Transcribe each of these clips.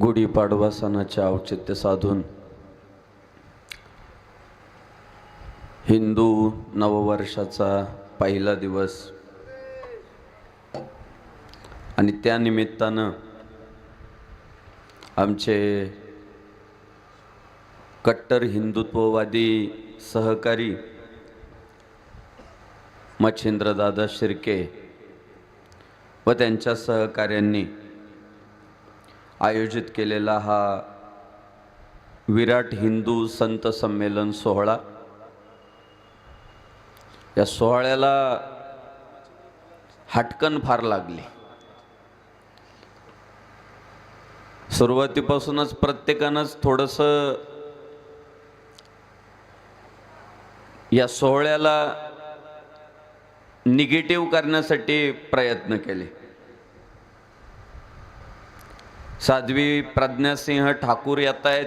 गुढीपाडवा सणाचे औचित्य साधून हिंदू नववर्षाचा पहिला दिवस. आणि त्या निमित्तानं आमचे कट्टर हिंदुत्ववादी सहकारी मच्छिंद्रदादा शिर्के व त्यांच्या सहकाऱ्यांनी आयोजित केलेला हा विराट हिंदू संत संमेलन सोहळा. या सोहळ्याला हटकन फार लागली. सुरुवातीपासूनच प्रत्येकानंच थोडंसं या सोहळ्याला निगेटिव्ह करण्यासाठी प्रयत्न केले. साध्वी प्रज्ञासिंह ठाकूर येत आहेत.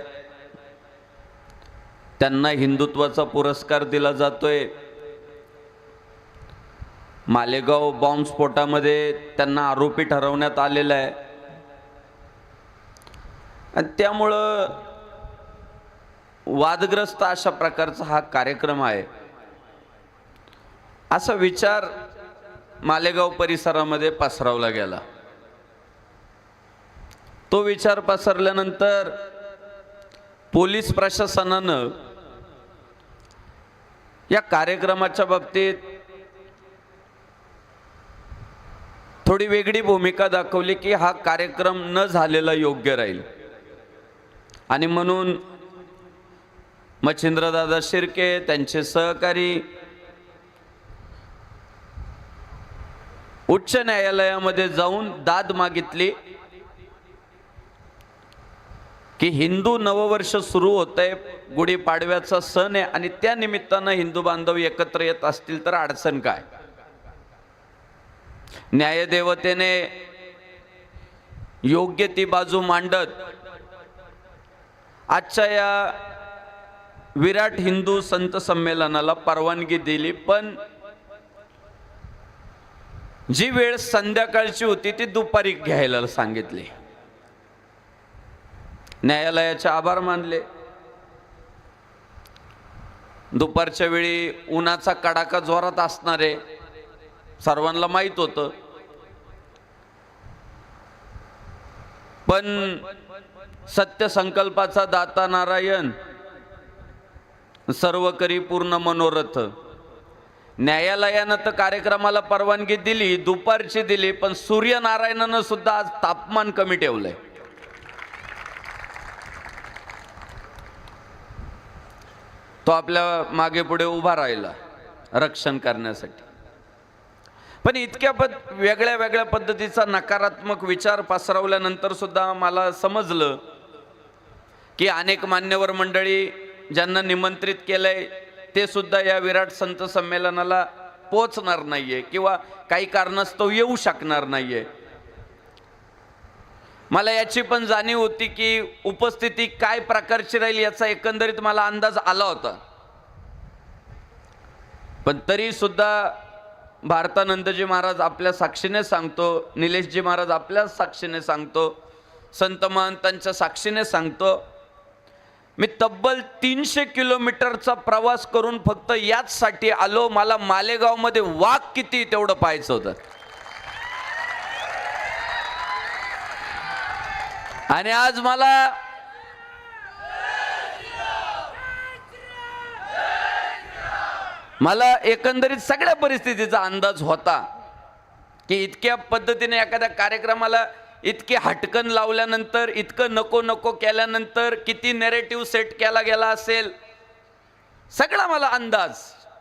त्यांना हिंदुत्वाचा पुरस्कार दिला जातोय. मालेगाव बॉम्बस्फोटामध्ये त्यांना आरोपी ठरवण्यात आलेलं आहे. आणि त्यामुळं वादग्रस्त अशा प्रकारचा हा कार्यक्रम आहे. असा विचार मालेगाव परिसरामध्ये पसरवला गेला. तो विचार पसरल्यानंतर पोलीस प्रशासनानं या कार्यक्रमाच्या बाबतीत थोडी वेगळी भूमिका दाखवली की हा कार्यक्रम न झालेला योग्य राहील. आणि म्हणून मच्छिंद्रदादा शिर्के त्यांचे सहकारी उच्च न्यायालयामध्ये जाऊन दाद मागितली. की हिंदू नववर्ष सुरू होत आहे गुढीपाडव्याचा सण आहे आणि त्या निमित्तानं हिंदू बांधव एकत्र येत असतील तर अडचण काय? न्यायदेवतेने योग्य ती बाजू मांडत आजच्या या विराट हिंदू संत संमेलनाला परवानगी दिली पण जी वेळ संध्याकाळची होती ती दुपारी घ्यायला सांगितली. न्यायालयाचे आभार मानले. दुपारच्या वेळी उन्हाचा कडाका जोरात असणारे सर्वांना माहीत होतं. पण सत्य संकल्पाचा दाता नारायण सर्व करी पूर्ण मनोरथ. न्यायालयानं तर कार्यक्रमाला परवानगी दिली दुपारची दिली पण सूर्यनारायणानं सुद्धा आज तापमान कमी ठेवलंय. तो आपल्या मागे पुढे उभा राहिला रक्षण करण्यासाठी. पण इतक्या पद वेगळ्या वेगळ्या पद्धतीचा नकारात्मक विचार पसरवल्यानंतर सुद्धा मला समजलं की अनेक मान्यवर मंडळी ज्यांना निमंत्रित केलंय ते सुद्धा या विराट संत संमेलनाला पोचणार नाहीये किंवा काही कारणास्तव येऊ शकणार नाहीये. मला याची पण जाणीव होती की उपस्थिती काय प्रकारची राहील याचा एकंदरीत मला अंदाज आला होता. पण तरी सुद्धा भारतानंदजी महाराज आपल्या साक्षीने सांगतो निलेशजी महाराज आपल्या साक्षीने सांगतो संत महंतांच्या साक्षीने सांगतो मी तब्बल तीनशे किलोमीटरचा प्रवास करून फक्त याचसाठी आलो मला मालेगावमध्ये वाघ किती तेवढं पाहायचं होतं. आणि आज मला मला एकंदरीत सगळ्या परिस्थितीचा अंदाज होता की इतक्या पद्धतीने एखाद्या कार्यक्रमाला इतके हटकन लावल्यानंतर इतकं नको नको केल्यानंतर किती नेरेटिव्ह सेट केला गेला असेल? सगळा मला अंदाज.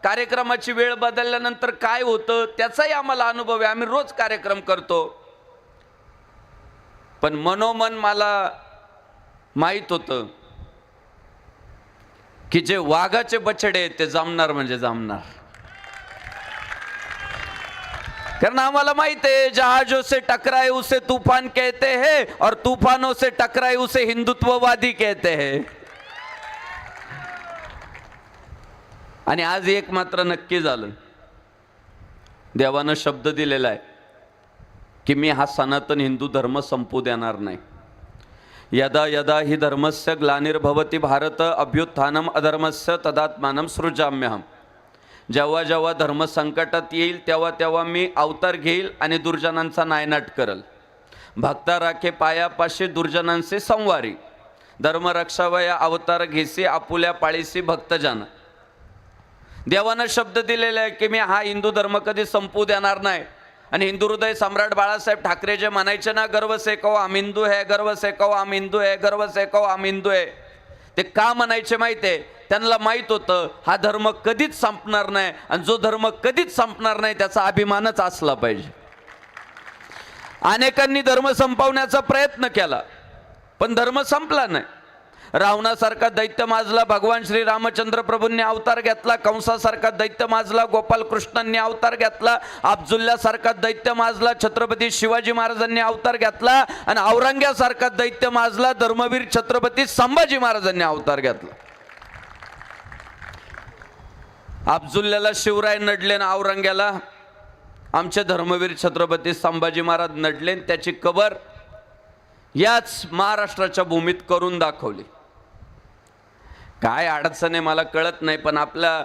कार्यक्रमाची वेळ बदलल्यानंतर काय होतं त्याचाही आम्हाला अनुभव आहे. आम्ही रोज कार्यक्रम करतो. पण मनोमन मला माहीत होतं की जे वाघाचे बछडे आहेत ते जमणार म्हणजे जमणार. कारण आम्हाला माहीत आहे जहाजो से टकराए उसे तूफान कहते हैं और तूफानों से टकराए उसे हिंदुत्ववादी कहते हैं. आणि आज एक मात्र नक्की झालं. देवानं शब्द दिलेला आहे. की मी हा सनातन हिंदू धर्म संपू देणार नाही. यदा यदा हि धर्मस्य ग्लानिर्भवती भारत अभ्युत्थानम अधर्मस्य तदात्मानम सृजाम्यहम. जेव्हा जेव्हा धर्म संकटात येईल तेव्हा तेव्हा मी अवतार घेईल आणि दुर्जनांचा नायनाट करल. भक्ता राखे पायापाशी दुर्जनांचे संवारी. धर्म रक्षावया अवतार घेसी आपुल्या पाळीसी भक्तजन. देवानं शब्द दिलेला आहे की मी हा हिंदू धर्म कधी संपू देणार नाही. आणि हिंदू हृदय सम्राट बाळासाहेब ठाकरे जे म्हणायचे ना गर्व से कहो आम हिंदू है गर्व से कहो आम हिंदू है गर्व से कहो आम हिंदू है. ते का म्हणायचे माहिती? आहे त्यांना माहीत होतं हा धर्म कधीच संपणार नाही आणि जो धर्म कधीच संपणार नाही त्याचा अभिमानच असला पाहिजे. अनेकांनी धर्म संपवण्याचा प्रयत्न केला पण धर्म संपला नाही. रावणासारखा दैत्य माजला भगवान श्री रामचंद्र प्रभूंनी अवतार घेतला कंसासारखा दैत्य माजला गोपाल कृष्णांनी अवतार घेतला अब्जुल्ल्यासारखा दैत्य माजला छत्रपती शिवाजी महाराजांनी अवतार घेतला आणि औरंग्यासारखा दैत्य माजला धर्मवीर छत्रपती संभाजी महाराजांनी अवतार घेतला. अब्जुल्ल्याला शिवराय नडले ना औरंग्याला आमचे धर्मवीर छत्रपती संभाजी महाराज नडले त्याची कबर याच महाराष्ट्राच्या भूमीत करून दाखवली. काय अडचण आहे मला कळत नाही पण आपल्या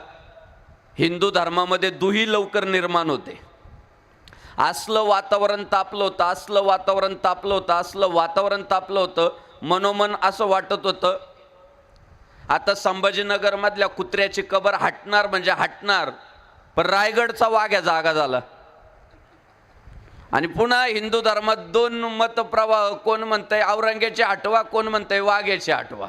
हिंदू धर्मामध्ये दुही लवकर निर्माण होते. असलं वातावरण तापलं होतं असलं वातावरण तापलं होतं असलं वातावरण तापलं होतं मनोमन असं वाटत होतं. आता संभाजीनगरमधल्या कुत्र्याची कबर हटणार म्हणजे हटणार पण रायगडचा वाघ्या जागा झाला. आणि पुन्हा हिंदू धर्मात दोन मतप्रवाह कोण म्हणतंय औरंग्याची आठवा कोण म्हणतंय वाघ्याची आठवा.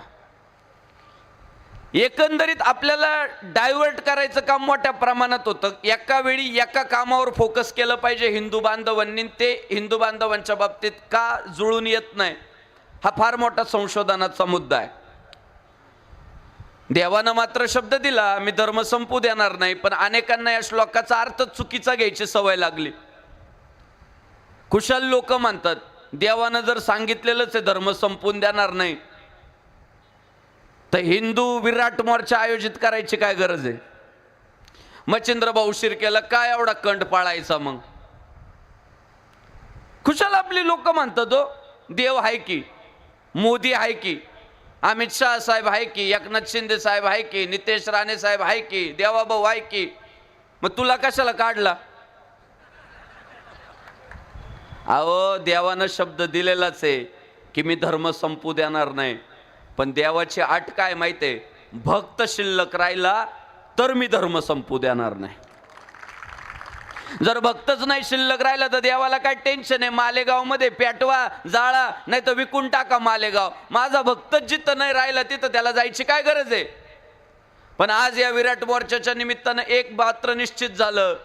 एकंदरीत आपल्याला डायव्हर्ट करायचं काम मोठ्या प्रमाणात होतं. एका वेळी एका कामावर फोकस केलं पाहिजे हिंदू बांधवांनी. ते हिंदू बांधवांच्या बाबतीत का जुळून येत नाही हा फार मोठा संशोधनाचा मुद्दा आहे. देवानं मात्र शब्द दिला मी धर्म संपू देणार नाही पण अनेकांना या श्लोकाचा अर्थ चुकीचा घ्यायची सवय लागली. कुशल लोक म्हणतात देवानं जर सांगितलेलंच आहे धर्म संपून देणार नाही तर हिंदू विराट मोर्चा आयोजित करायची काय गरज आहे? मच्छिंद्र भाऊ शिरकेला काय एवढा कंठ पाळायचा मग? खुशाल आपली लोक म्हणतात तो देव आहे की मोदी आहे की अमित शाह साहेब आहे की एकनाथ शिंदे साहेब आहे की नितेश राणे साहेब आहे की देवाभाऊ आहे की मग तुला कशाला काढला? अहो देवानं शब्द दिलेलाच आहे की मी धर्म संपू देणार नाही. पण देवाची आठ काय माहिती आहे भक्त शिल्लक राहिला तर मी धर्म संपू देणार नाही. जर भक्तच नाही शिल्लक राहिला तर देवाला काय टेन्शन आहे? मालेगावमध्ये पेटवा जाळा नाही तर विकून टाका मालेगाव. माझा भक्तच जिथं नाही राहिला तिथं त्याला जायची काय गरज आहे? पण आज या विराट मोर्चाच्या निमित्तानं एक मात्र निश्चित झालं.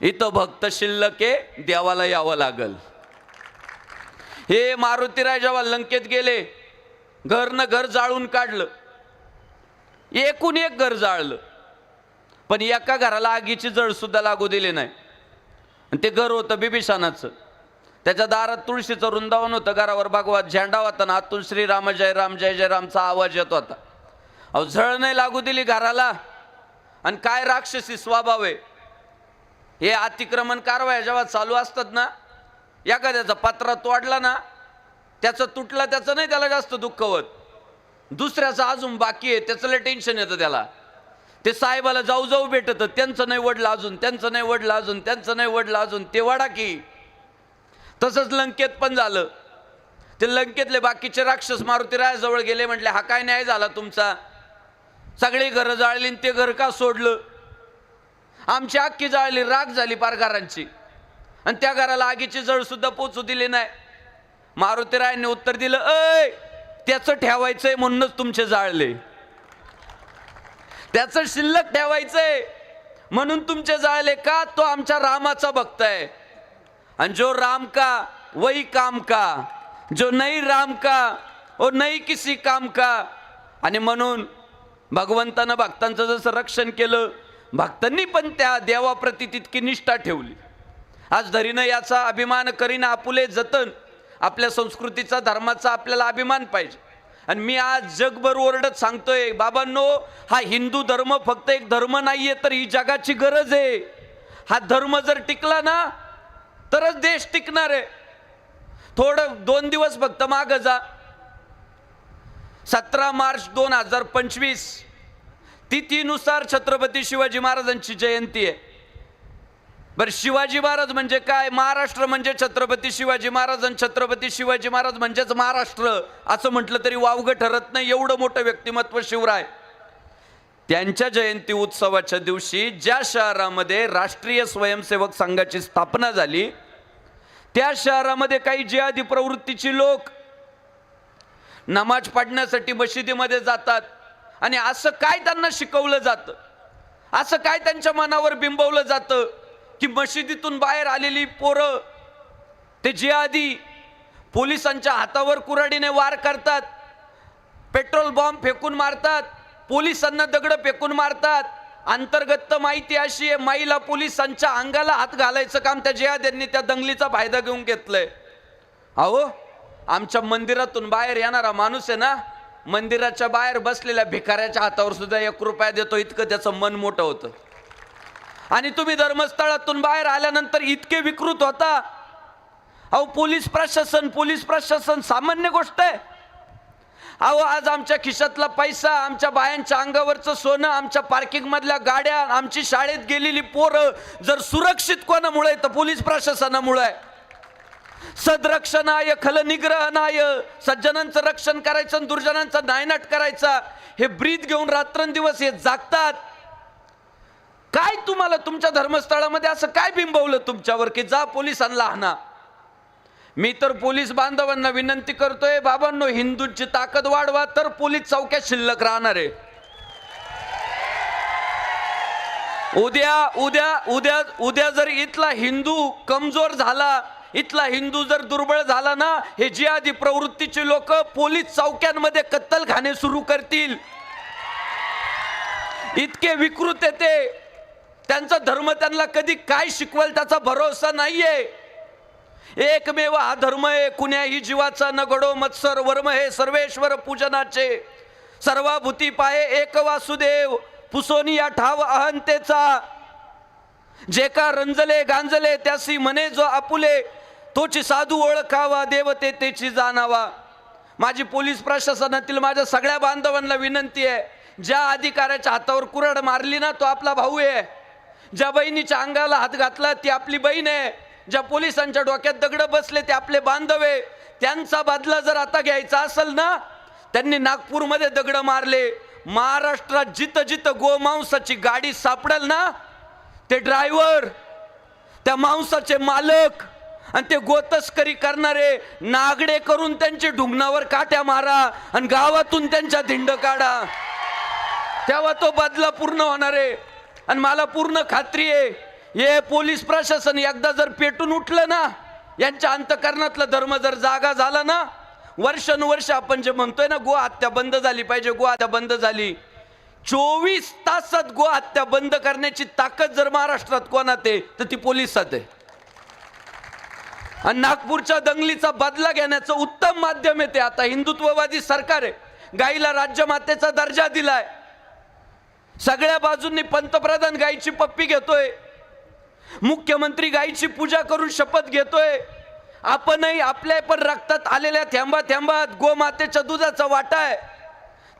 इथं भक्त शिल्लक आहे देवाला यावं लागल. हे मारुतीराय जेव्हा लंकेत गेले घरनं घर जाळून काढलं. एकूण एक घर जाळलं. पण एका घराला आगीची जळसुद्धा लागू दिली नाही. आणि ते घर होतं बिभीषणाचं त्याच्या दारात तुळशीचं वृंदावन होतं घरावर भागवत झेंडा होता ना आतून श्रीराम जय राम जय जय रामचा आवाज येत होता. अहो झळ नाही लागू दिली घराला. आणि काय राक्षसी स्वभाव आहे? हे अतिक्रमण कारवाया जेव्हा चालू असतात ना एखाद्याचा पत्रा तोडला ना त्याचं तुटला त्याचं नाही त्याला जास्त दुःख होत. दुसऱ्याचं अजून बाकी आहे त्याचं टेन्शन येतं त्याला. ते साहेबाला जाऊ जाऊ भेटत त्यांचं नाही वडलं अजून त्यांचं नाही वडलं अजून त्यांचं नाही वडलं अजून ते वडा की. तसंच लंकेत पण झालं. ते लंकेतले बाकीचे राक्षस मारुती रायाजवळ गेले म्हटले हा काय न्याय झाला तुमचा? सगळी घरं जाळली आणि ते घर का सोडलं? आमची अख्खी जाळली राग झाली पार घरांची आणि त्या घराला आगीची जळसुद्धा पोचू दिली नाही. मारुतीरायांनी उत्तर दिलं अय त्याचं ठेवायचंय म्हणूनच तुमचे जाळले. त्याचं शिल्लक ठेवायचंय म्हणून तुमचे जाळले का? तो आमच्या रामाचा भक्त आहे. आणि जो राम का वही काम का जो नाही राम का ओ नाही किसी काम का आणि म्हणून भगवंतानं भक्तांचं जसं रक्षण केलं भक्तांनी पण त्या देवाप्रती तितकी निष्ठा ठेवली. आज धरीनं याचा अभिमान करीन आपुले जतन आपल्या संस्कृतीचा धर्माचा आपल्याला अभिमान पाहिजे. आणि मी आज जगभर ओरडत सांगतोय बाबांनो हा हिंदू धर्म फक्त एक धर्म नाहीये तर ही जगाची गरज आहे. हा धर्म जर टिकला ना तरच देश टिकणार आहे. थोडं दोन दिवस फक्त माग जा. सतरा मार्च दोन हजार पंचवीस तिथीनुसार छत्रपती शिवाजी महाराजांची जयंती आहे. बरं शिवाजी महाराज म्हणजे काय? महाराष्ट्र म्हणजे छत्रपती शिवाजी महाराज आणि छत्रपती शिवाजी महाराज म्हणजेच महाराष्ट्र. असं म्हटलं तरी वावगं ठरत नाही एवढं मोठं व्यक्तिमत्व शिवराय. त्यांच्या जयंती उत्सवाच्या दिवशी ज्या शहरामध्ये राष्ट्रीय स्वयंसेवक संघाची स्थापना झाली त्या शहरामध्ये काही जिहादी प्रवृत्तीची लोक नमाज पाडण्यासाठी मशिदीमध्ये जातात आणि असं काय त्यांना शिकवलं जातं? असं काय त्यांच्या मनावर बिंबवलं जातं? की मशिदीतून बाहेर आलेली पोरं ते जिहादी पोलिसांच्या हातावर कुऱ्हाडीने वार करतात पेट्रोल बॉम्ब फेकून मारतात पोलिसांना दगड फेकून मारतात. अंतर्गत माहिती अशी आहे माईला पोलिसांच्या अंगाला हात घालायचं काम त्या जिहाद्यांनी त्या दंगलीचा फायदा घेऊन घेतलंय. अहो आमच्या मंदिरातून बाहेर येणारा माणूस आहे ना मंदिराच्या बाहेर बसलेल्या भिकाऱ्याच्या हातावर सुद्धा एक रुपया देतो इतकं त्याचं मन मोठं होतं. आणि तुम्ही धर्मस्थळातून बाहेर आल्यानंतर इतके विकृत होता. अहो पोलीस प्रशासन पोलीस प्रशासन सामान्य गोष्ट आहे. अहो आज आमच्या खिशातला पैसा आमच्या बायांच्या अंगावरचं सोनं आमच्या पार्किंगमधल्या गाड्या आमची शाळेत गेलेली पोरं जर सुरक्षित कोणामुळे आहे, तर पोलीस प्रशासनामुळे आहे. सदरक्षणाय खलनिग्रहणाय सज्जनांचं रक्षण करायचं आणि दुर्जनांचा नायनाट करायचा हे ब्रीद घेऊन रात्रंदिवस हे जागतात. काय तुम्हाला तुमच्या धर्मस्थळामध्ये असं काय बिंबवलं तुमच्यावर की जा पोलिसांना हाना मी तर पोलीस बांधवांना विनंती करतोय बाबांनो हिंदूंची ताकद वाढवा तर पोलीस चौक्यात शिल्लक राहणार आहे. उद्या उद्या उद्या उद्या जर इथला हिंदू कमजोर झाला इथला हिंदू जर दुर्बळ झाला ना हे जिहादी प्रवृत्तीचे लोक पोलीस चौक्यांमध्ये कत्तलखाने सुरू करतील. इतके विकृत येते त्यांचा धर्म त्यांना कधी काय शिकवेल त्याचा भरोसा नाहीये. एकमेव हा धर्म आहे कुण्याही जीवाचा न घडो मत्सर वर्म हे सर्वेश्वर पूजनाचे. सर्वाभूती पाये एक वासुदेव पुसोनी या ठाव अहंतेचा. जे का रंजले गांजले त्यासी मने जो आपुले तोची साधू ओळखावा देवते तेची जाणावा. माझी पोलीस प्रशासनातील माझ्या सगळ्या बांधवांना विनंती आहे ज्या अधिकाऱ्याच्या हातावर कुऱ्हाड मारली ना तो आपला भाऊ आहे. ज्या बहिणीच्या अंगाला हात घातला ती आपली बहीण आहे. ज्या पोलिसांच्या डोक्यात दगड बसले ते आपले बांधव आहे. त्यांचा बदला जर आता घ्यायचा असेल ना त्यांनी नागपूरमध्ये दगड मारले. महाराष्ट्रात जिथं जिथं गोमांसाची गाडी सापडेल ना ते ड्रायव्हर त्या मांसाचे मालक आणि ते गोतस्करी करणारे नागडे करून त्यांचे ढुंगणावर काट्या मारा आणि गावातून त्यांच्या धिंड काढा. तेव्हा तो बदला पूर्ण होणार आहे. आणि मला पूर्ण खात्री आहे हे पोलीस प्रशासन एकदा जर पेटून उठलं ना यांच्या अंतकरणातला धर्म जर जागा झाला ना वर्षानुवर्ष आपण जे म्हणतोय ना गो हत्या बंद झाली पाहिजे गो हत्या बंद झाली. चोवीस तासात गो हत्या बंद करण्याची ताकद जर महाराष्ट्रात कोणात आहे तर ती पोलिसात आहे. आणि नागपूरच्या दंगलीचा बदला घेण्याचं उत्तम माध्यम आहे ते. आता हिंदुत्ववादी सरकार आहे. गाईला राज्यमातेचा दर्जा दिलाय. सगळ्या बाजूंनी पंतप्रधान गायीची पप्पी घेतोय. मुख्यमंत्री गायीची पूजा करून शपथ घेतोय. आपणही आपल्या पण रक्तात आलेल्या थेंबा थेंबात गोमातेच्या दुधाचा वाटा आहे.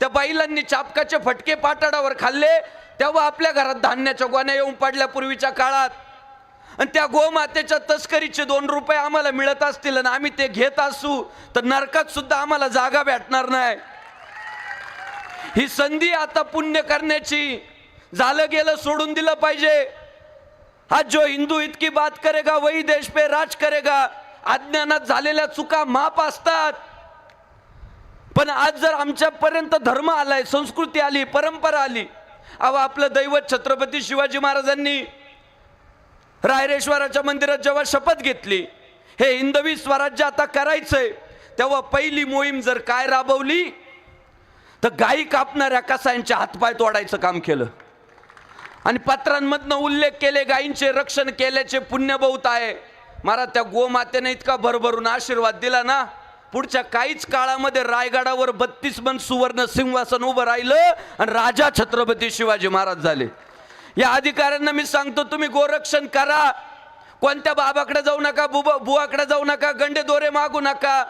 त्या बैलांनी चापकाचे फटके पाटाडावर खाल्ले. तेव्हा आपल्या घरात धान्याच्या गोण्या येऊन पडल्या पूर्वीच्या काळात. आणि त्या गोमातेच्या तस्करीचे दोन रुपये आम्हाला मिळत असतील आणि आम्ही ते घेत असू तर नरकात सुद्धा आम्हाला जागा भेटणार नाही. ही संधी आता पुण्य करण्याची झालं गेलं सोडून दिलं पाहिजे. आज जो हिंदू इतकी बात करेगा वही देश पे राज करेगा अज्ञानात झालेल्या चुका माप असतात. पण आज जर आमच्यापर्यंत धर्म आलाय संस्कृती आली परंपरा आली अव आपलं दैवत छत्रपती शिवाजी महाराजांनी रायरेश्वराच्या मंदिरात जेव्हा शपथ घेतली हे हिंदवी स्वराज्य आता करायचंय तेव्हा पहिली मोहीम जर काय राबवली तर गायी कापणाऱ्या कसायांचे हातपाय तोडायचं काम केलं. आणि पत्रांमधनं उल्लेख केले गायींचे रक्षण केल्याचे पुण्य बहुत आहे. महाराज त्या गोमातेने इतका भरभरून आशीर्वाद दिला ना पुढच्या काहीच काळामध्ये रायगडावर बत्तीस मन सुवर्ण सिंहासन उभं राहिलं आणि राजा छत्रपती शिवाजी महाराज झाले. या अधिकाऱ्यांना मी सांगतो तुम्ही गोरक्षण करा. कोणत्या बाबाकडे जाऊ नका बुबा बुवाकडे जाऊ नका गंडे दोरे मागू नका.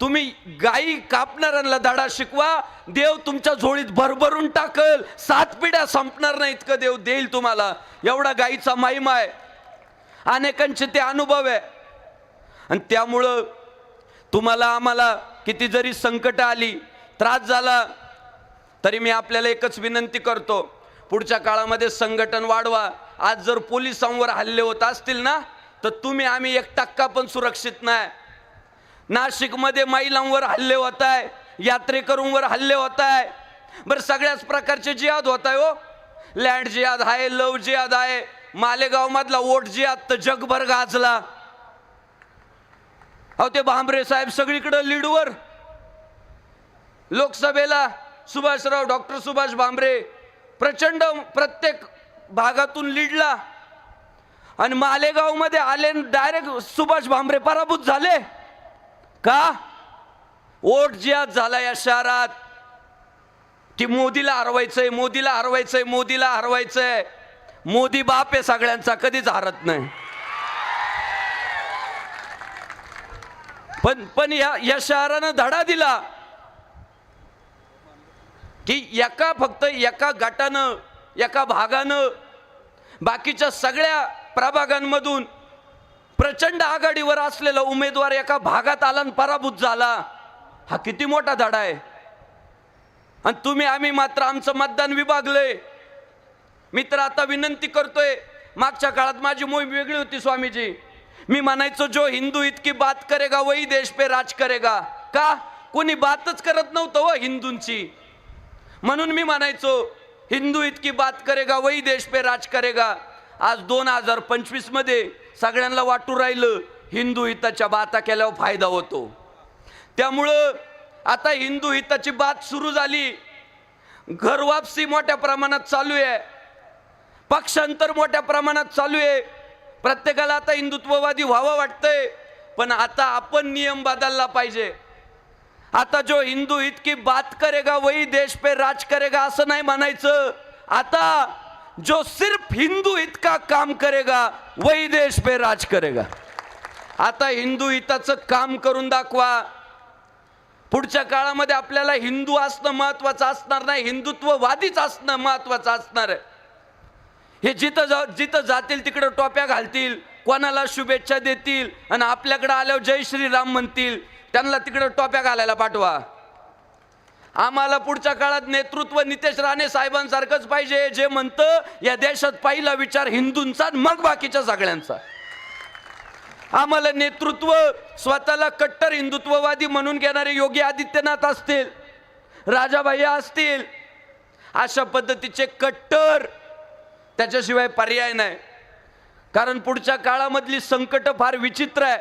तुम्ही गाई कापणाऱ्यांना धडा शिकवा देव तुमच्या झोळीत भरभरून टाकल. सात पिढ्या संपणार नाही इतकं देव देईल तुम्हाला. एवढा गाईचा महिमा आहे. अनेकांचे ते अनुभव आहे. आणि त्यामुळं तुम्हाला आम्हाला किती जरी संकट आली त्रास झाला तरी मी आपल्याला एकच विनंती करतो. पुढच्या काळामध्ये संघटन वाढवा. आज जर पोलिसांवर हल्ले होत असतील ना तर तुम्ही आम्ही एक टक्का पण सुरक्षित नाही. नाशिकमध्ये महिलांवर हल्ले होत आहे यात्रेकरूंवर हल्ले होत आहे. बरं सगळ्याच प्रकारचे जिहाद होत आहे हो. लँड जिहाद आहे लव जिहाद आहे मालेगावमधला ओट वोट जिहाद तर जगभर गाजला. अहो ते भांबरे साहेब सगळीकडं लीडवर. लोकसभेला सुभाषराव डॉक्टर सुभाष भांबरे प्रचंड प्रत्येक भागातून लीडला. आणि मालेगावमध्ये आले डायरेक्ट सुभाष भांबरे पराभूत झाले. का? वोट जिहाद झाला या शहरात. की मोदीला हरवायचंय मोदीला हरवायचंय मोदीला हरवायचंय. मोदी बाप आहे सगळ्यांचा कधीच हरत नाही. पण पण या या शहरानं धडा दिला. की एका फक्त एका गटानं एका भागानं बाकीच्या सगळ्या प्रभागांमधून प्रचंड आघाडीवर असलेला उमेदवार एका भागात आला आणि पराभूत झाला. हा किती मोठा धडा आहे. आणि तुम्ही आम्ही मात्र आमचं मतदान विभागलंय. मी तर आता विनंती करतोय मागच्या काळात माझी मोहीम वेगळी होती स्वामीजी. मी म्हणायचो जो हिंदू इतकी बात करेगा वही देश पे राज करेगा. का? कोणी बातच करत नव्हतं व हिंदूंची. म्हणून मी म्हणायचो हिंदू इतकी बात करेगा वही देश पे राज करेगा. आज दोन हजार पंचवीसमध्ये सगळ्यांना वाटू राहिलं हिंदू हिताच्या बाता केल्यावर फायदा होतो. त्यामुळं आता हिंदू हिताची बात सुरू झाली. घरवापसी मोठ्या प्रमाणात चालू आहे. पक्षांतर मोठ्या प्रमाणात चालू आहे. प्रत्येकाला आता हिंदुत्ववादी व्हावं वाटतंय पण आता आपण नियम बदलला पाहिजे. आता जो हिंदू हित की बात करेगा वही देश पे राज करेगा असं नाही म्हणायचं. आता जो सिर्फ हिंदू हित का काम करेगा वही देश पे राज करेगा। आता हिंदू हिताचं काम करून दाखवा। पुढच्या काळामध्ये आपल्याला हिंदू असणं महत्वाचं असणार नाही हिंदुत्ववादीच असणं महत्वाचं असणार आहे. हे जिथं जा जिथं जातील तिकडं टोप्या घालतील कोणाला शुभेच्छा देतील आणि आपल्याकडे आल्यावर जय श्रीराम म्हणतील त्यांना तिकडं टोप्या घालायला पाठवा. आम्हाला पुढच्या काळात नेतृत्व नितेश राणे साहेबांसारखंच पाहिजे. जे म्हणतं या देशात पहिला विचार हिंदूंचा मग बाकीच्या सगळ्यांचा. आम्हाला नेतृत्व स्वतःला कट्टर हिंदुत्ववादी म्हणून घेणारे योगी आदित्यनाथ असतील राजाभाया असतील. अशा पद्धतीचे कट्टर त्याच्याशिवाय पर्याय नाही. कारण पुढच्या काळामधली संकट फार विचित्र आहे.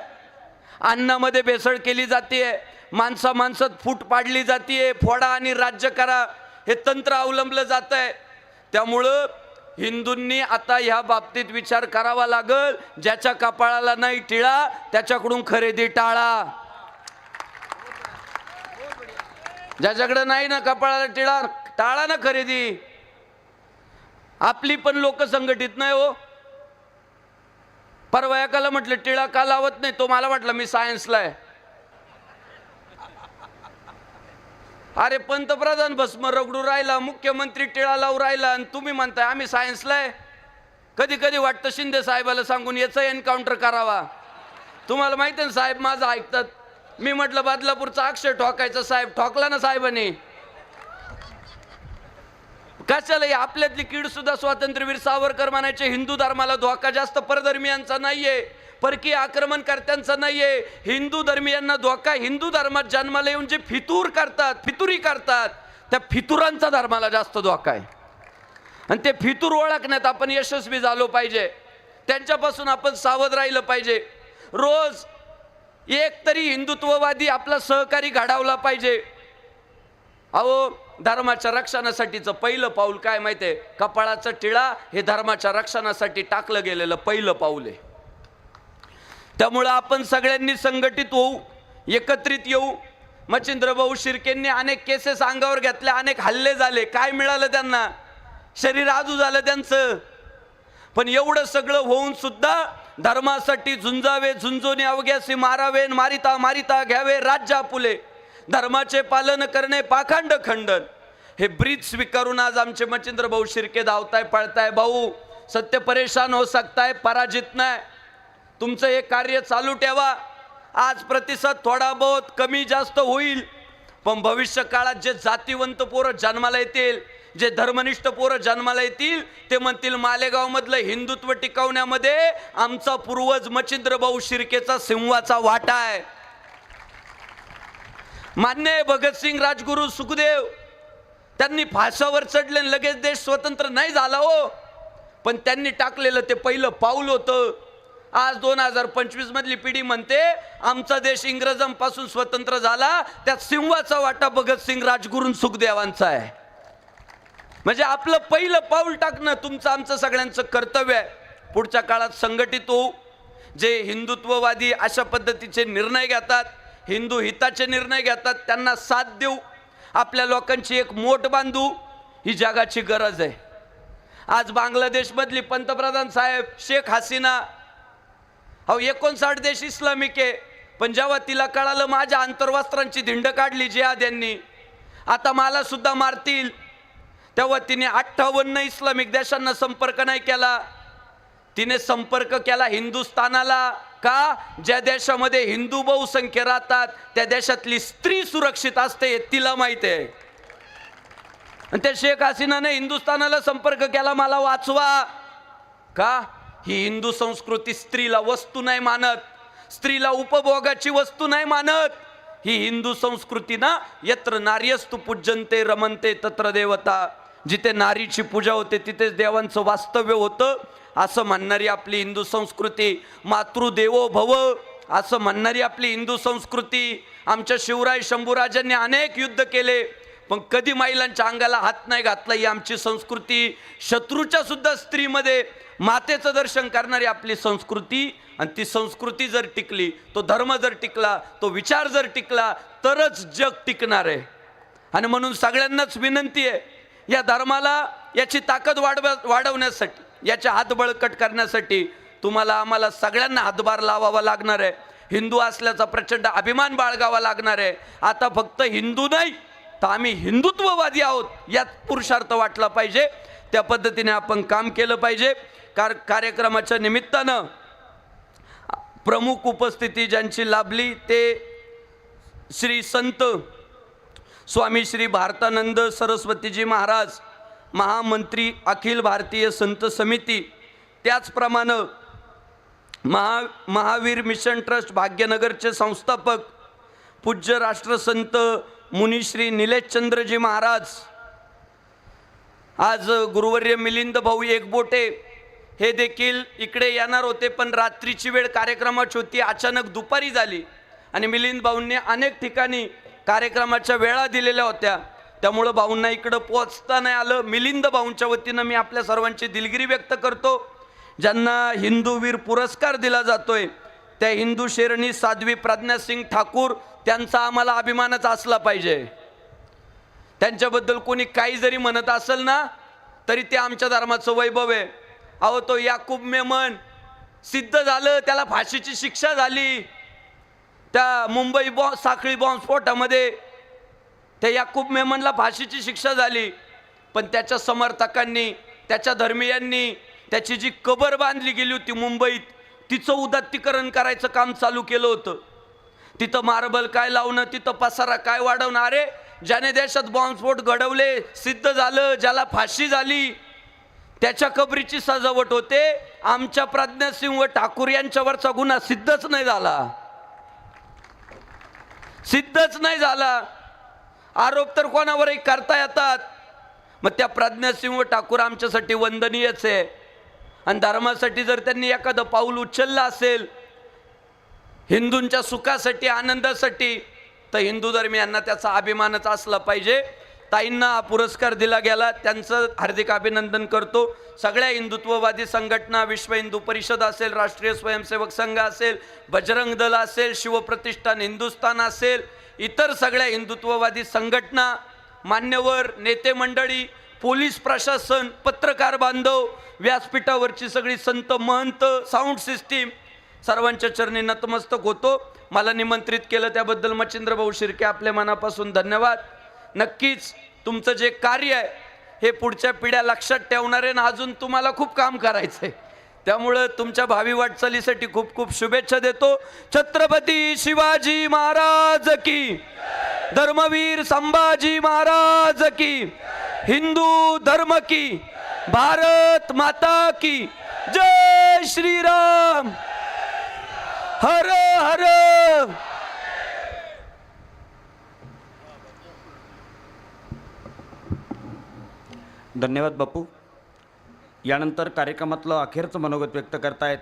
अन्नामध्ये भेसळ केली जाते माणसा माणसात फूट पाडली जाते फोडा आणि राज्य करा हे तंत्र अवलंबलं जात आहे त्यामुळं हिंदूंनी आता ह्या बाबतीत विचार करावा लागल. ज्याच्या कपाळाला नाही टिळा त्याच्याकडून खरेदी टाळा. ज्याच्याकडे नाही ना कपाळाला टिळा टाळा ना खरेदी. आपली पण लोक संघटित नाही हो. परवा एकाला म्हटलं टिळा का लावत नाही? तो मला म्हटलं मी सायन्सला आहे. अरे पंतप्रधान भस्म रगडू राहिला मुख्यमंत्री टिळा लावू राहिला आणि तुम्ही म्हणताय आम्ही सायन्सला आहे. कधी कधी वाटतं शिंदे साहेबाला सांगून याचा एन्काउंटर करावा. तुम्हाला माहिती आहे ना साहेब माझं ऐकतात. मी म्हटलं बदलापूरचा अक्षय ठोकायचा साहेब ठोकला ना साहेबांनी. कशाला आपल्यातली कीड सुद्धा स्वातंत्र्यवीर सावरकर म्हणायचे हिंदू धर्माला धोका जास्त परधर्मियांचा नाहीये. परकीय आक्रमणकर्त्यांचा आहे हिंदू धर्मियांना धोका हिंदू धर्मात जन्माला येऊन जे फितूर करतात फितुरी करतात त्या फितुरांचा धर्माला जास्त धोका आहे. आणि ते फितूर ओळखण्यात आपण यशस्वी झालो पाहिजे. त्यांच्यापासून आपण सावध राहिलं पाहिजे. रोज एक तरी हिंदुत्ववादी आपला सहकारी घडावला पाहिजे. अहो धर्माच्या रक्षणासाठीचं पहिलं पाऊल काय माहिती आहे कपाळाचं टिळा हे धर्माच्या रक्षणासाठी टाकलं गेलेलं पहिलं पाऊल आहे. त्यामुळं आपण सगळ्यांनी संघटित होऊ एकत्रित येऊ. मच्छिंद्रभाऊ शिर्केंनी अनेक केसेस अंगावर घेतल्या अनेक हल्ले झाले. काय मिळालं त्यांना? शरीर आजू झालं त्यांचं. पण एवढं सगळं होऊन सुद्धा धर्मासाठी झुंजावे झुंजोने अवघ्यासी मारावे मारिता मारिता घ्यावे राज्य आपुले धर्माचे पालन करणे पाखंड खंडन. हे ब्रीद स्वीकारून आज आमचे मच्छिंद्र भाऊ शिर्के धावताय पळताय. भाऊ सत्य परेशान हो सकताय पराजित नाही. तुमचं हे कार्य चालू ठेवा. आज प्रतिसाद थोडा बहुत कमी जास्त होईल. पण भविष्य काळात जे जातीवंत पोरं जन्माला येतील जे धर्मनिष्ठ पोरं जन्माला येतील ते म्हणतील मालेगावमधलं हिंदुत्व टिकवण्यामध्ये आमचा पूर्वज मच्छिंद्र भाऊ शिर्केचा सिंहाचा वाटा आहे. मान्य भगतसिंग राजगुरू सुखदेव. त्यांनी फासावर चढले लगेच देश स्वतंत्र नाही झाला हो. पण त्यांनी टाकलेलं ते पहिलं पाऊल होतं. आज दोन हजार पंचवीस मधली पिढी म्हणते आमचा देश इंग्रजांपासून स्वतंत्र झाला त्यात सिंहाचा वाटा भगतसिंग राजगुरू सुखदेवांचा आहे. म्हणजे आपलं पहिलं पाऊल टाकणं तुमचं आमचं सगळ्यांचं कर्तव्य आहे. पुढच्या काळात संघटित होऊ. जे हिंदुत्ववादी अशा पद्धतीचे निर्णय घेतात हिंदू हिताचे निर्णय घेतात त्यांना साथ देऊ. आपल्या लोकांची एक मोठ बांधू ही जगाची गरज आहे. आज बांगलादेशमधली पंतप्रधान साहेब शेख हसीना अहो एकोणसाठ देश इस्लामिक आहे. पण जेव्हा तिला कळालं माझ्या आंतरवस्त्रांची धिंड काढली जिहाद यांनी आता मला सुद्धा मारतील. तेव्हा तिने अठ्ठावन्न इस्लामिक देशांना संपर्क नाही केला. तिने संपर्क केला हिंदुस्थानाला. का? ज्या देशामध्ये हिंदू बहुसंख्य राहतात त्या देशातली स्त्री सुरक्षित असते तिला माहीत आहे. आणि त्या शेख हसीनाने हिंदुस्थानाला संपर्क केला मला वाचवा. का? ही हिंदू संस्कृती स्त्रीला वस्तू नाही मानत. स्त्रीला उपभोगाची वस्तू नाही मानत. ही हिंदू संस्कृती ना यत्र नार्यस्तु पूजनते रमनते तत्र देवता. जिथे नारीची पूजा होते तिथेच देवांचं वास्तव्य होतं. असं म्हणणारी आपली हिंदू संस्कृती मातृदेवो भव. असं म्हणणारी आपली हिंदू संस्कृती आमच्या शिवराय शंभूराजांनी अनेक युद्ध केले. पण कधी महिलांच्या अंगाला हात नाही घातला ही आमची संस्कृती. शत्रूच्या सुद्धा स्त्रीमध्ये मातेचं दर्शन करणारी आपली संस्कृती. आणि ती संस्कृती जर टिकली तो धर्म जर टिकला तो विचार जर टिकला तरच जग टिकणार आहे. आणि म्हणून सगळ्यांनाच विनंती आहे या धर्माला याची ताकद वाढव वाढवण्यासाठी याचे हात बळकट करण्यासाठी तुम्हाला आम्हाला सगळ्यांना हातभार लावावा लागणार आहे. हिंदू असल्याचा प्रचंड अभिमान बाळगावा लागणार आहे. आता फक्त हिंदू नाही तर आम्ही हिंदुत्ववादी आहोत यात पुरुषार्थ वाटला पाहिजे. त्या पद्धतीने आपण काम केलं पाहिजे. कार कार्यक्रमाच्या निमित्तानं प्रमुख उपस्थिती ज्यांची लाभली ते श्री संत स्वामी श्री भारतानंद सरस्वतीजी महाराज महामंत्री अखिल भारतीय संत समिती त्याचप्रमाणे महा महावीर मिशन ट्रस्ट भाग्यनगरचे संस्थापक पूज्य राष्ट्रसंत मुनिश्री निलेशचंद्रजी महाराज. आज गुरुवर्य मिलिंद भाऊ एकबोटे हे देखील इकडे येणार होते पण रात्रीची वेळ कार्यक्रमाची होती. अचानक दुपारी झाली आणि मिलिंद भाऊंनी अनेक ठिकाणी कार्यक्रमाच्या वेळा दिलेल्या होत्या. त्यामुळं भाऊंना इकडं पोचता नाही आलं. मिलिंद भाऊंच्या वतीनं मी आपल्या सर्वांची दिलगिरी व्यक्त करतो. ज्यांना हिंदूवीर पुरस्कार दिला जातोय त्या हिंदू शेरणी साध्वी प्रज्ञासिंग ठाकूर त्यांचा आम्हाला अभिमानच असला पाहिजे. त्यांच्याबद्दल कोणी काही जरी म्हणत असेल ना तरी ते आमच्या धर्माचं वैभव आहे. अहो तो याकूब मेमन सिद्ध झालं त्याला फाशीची शिक्षा झाली. त्या मुंबई बॉ साखळी बॉम्बस्फोटामध्ये त्या याकूब मेमनला फाशीची शिक्षा झाली. पण त्याच्या समर्थकांनी त्याच्या धर्मियांनी त्याची जी कबर बांधली गेली होती मुंबईत तिचं उदात्तीकरण करायचं काम चालू केलं होतं. तिथं मार्बल काय लावणं तिथं पसारा काय वाढवणं? अरे ज्याने देशात बॉम्बस्फोट घडवले सिद्ध झालं ज्याला फाशी झाली त्याच्या कबरीची सजावट होते. आमच्या प्रज्ञासिंह ठाकूर यांच्यावरचा गुन्हा सिद्धच नाही झाला. सिद्धच नाही झाला. आरोप तर कोणावरही करता येतात. मग त्या प्रज्ञासिंह ठाकूर आमच्यासाठी वंदनीयच आहे. आणि धर्मासाठी जर त्यांनी एखादं पाऊल उचललं असेल हिंदूंच्या सुखासाठी आनंदासाठी तर हिंदू धर्मियांना त्याचा अभिमानच असला पाहिजे. ताईंना हा पुरस्कार दिला गेला. त्यांचं हार्दिक अभिनंदन करतो. सगळ्या हिंदुत्ववादी संघटना विश्व हिंदू परिषद असेल राष्ट्रीय स्वयंसेवक संघ असेल बजरंग दल असेल शिवप्रतिष्ठान हिंदुस्थान असेल इतर सगळ्या हिंदुत्ववादी संघटना मान्यवर नेते मंडळी पोलीस प्रशासन पत्रकार बांधव व्यासपीठावरची सगळी संत महंत साऊंड सिस्टीम सर्वांच्या चरणी नतमस्तक होतो. मला निमंत्रित केलं त्याबद्दल मच्छिंद्र भाऊ शिर्के आपल्या मनापासून धन्यवाद. नक्कीच तुमचं जे कार्य आहे हे पुढच्या पिढ्या लक्षात ठेवणार आहे आणि अजून तुम्हाला खूप काम करायचं आहे त्यामुळं तुमच्या भावी वाटचालीसाठी खूप खूप शुभेच्छा देतो. छत्रपती शिवाजी महाराज की. धर्मवीर संभाजी महाराज की. हिंदू धर्म की. भारत माता की. जय श्रीराम. हर हर. धन्यवाद बापू. यानंतर कार्यक्रमातलं अखेरचं मनोगत व्यक्त करतायत.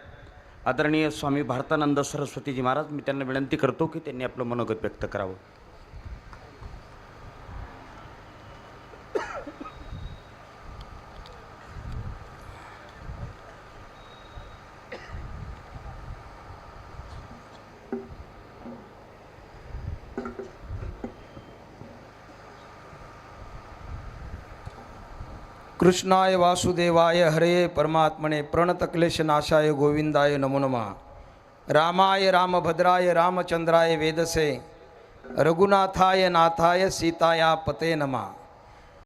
आदरणीय स्वामी भारतानंद सरस्वतीजी महाराज मी त्यांना विनंती करतो की त्यांनी आपलं मनोगत व्यक्त करावं. कृष्णाय वासुदेवाय हरे परमात्मने प्रणतक्लेशनाशाय गोविंदाय नमो नमः. रामाय रामभद्राय रामचंद्राय वेदसे रघुनाथाय नाथाय सीताया पते नमः.